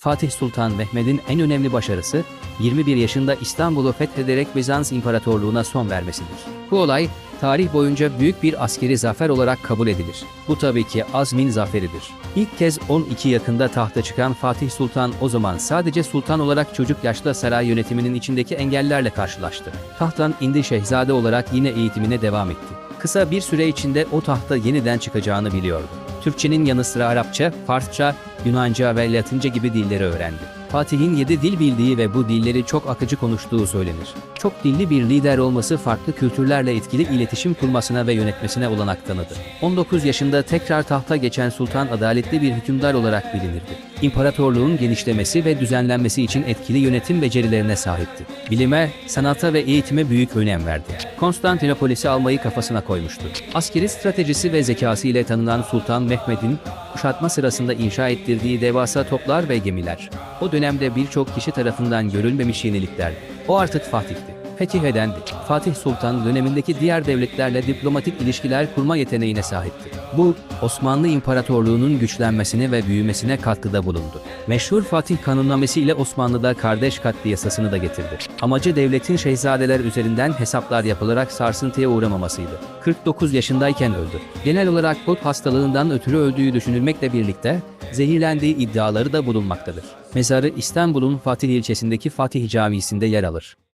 Fatih Sultan Mehmet'in en önemli başarısı 21 yaşında İstanbul'u fethederek Bizans İmparatorluğu'na son vermesidir. Bu olay tarih boyunca büyük bir askeri zafer olarak kabul edilir. Bu tabii ki azmin zaferidir. İlk kez 12 yakında tahta çıkan Fatih Sultan o zaman sadece sultan olarak çocuk yaşta saray yönetiminin içindeki engellerle karşılaştı. Tahttan indi şehzade olarak yine eğitimine devam etti. Kısa bir süre içinde o tahta yeniden çıkacağını biliyordu. Türkçenin yanı sıra Arapça, Farsça, Yunanca ve Latince gibi dilleri öğrendi. Fatih'in 7 dil bildiği ve bu dilleri çok akıcı konuştuğu söylenir. Çok dilli bir lider olması farklı kültürlerle etkili iletişim kurmasına ve yönetmesine olanak tanıdı. 19 yaşında tekrar tahta geçen sultan adaletli bir hükümdar olarak bilinirdi. İmparatorluğun genişlemesi ve düzenlenmesi için etkili yönetim becerilerine sahipti. Bilime, sanata ve eğitime büyük önem verdi. Konstantinopolis'i almayı kafasına koymuştu. Askeri stratejisi ve zekası ile tanınan Sultan Mehmet'in kuşatma sırasında inşa ettirdiği devasa toplar ve gemiler. O dönemde birçok kişi tarafından görülmemiş yeniliklerdi. O artık Fatih'ti. Fetih edendi. Fatih Sultan dönemindeki diğer devletlerle diplomatik ilişkiler kurma yeteneğine sahipti. Bu, Osmanlı İmparatorluğu'nun güçlenmesine ve büyümesine katkıda bulundu. Meşhur Fatih Kanunnamesi ile Osmanlı'da kardeş katli yasasını da getirdi. Amacı devletin şehzadeler üzerinden hesaplar yapılarak sarsıntıya uğramamasıydı. 49 yaşındayken öldü. Genel olarak pot hastalığından ötürü öldüğü düşünülmekle birlikte zehirlendiği iddiaları da bulunmaktadır. Mezarı İstanbul'un Fatih ilçesindeki Fatih Camisi'nde yer alır.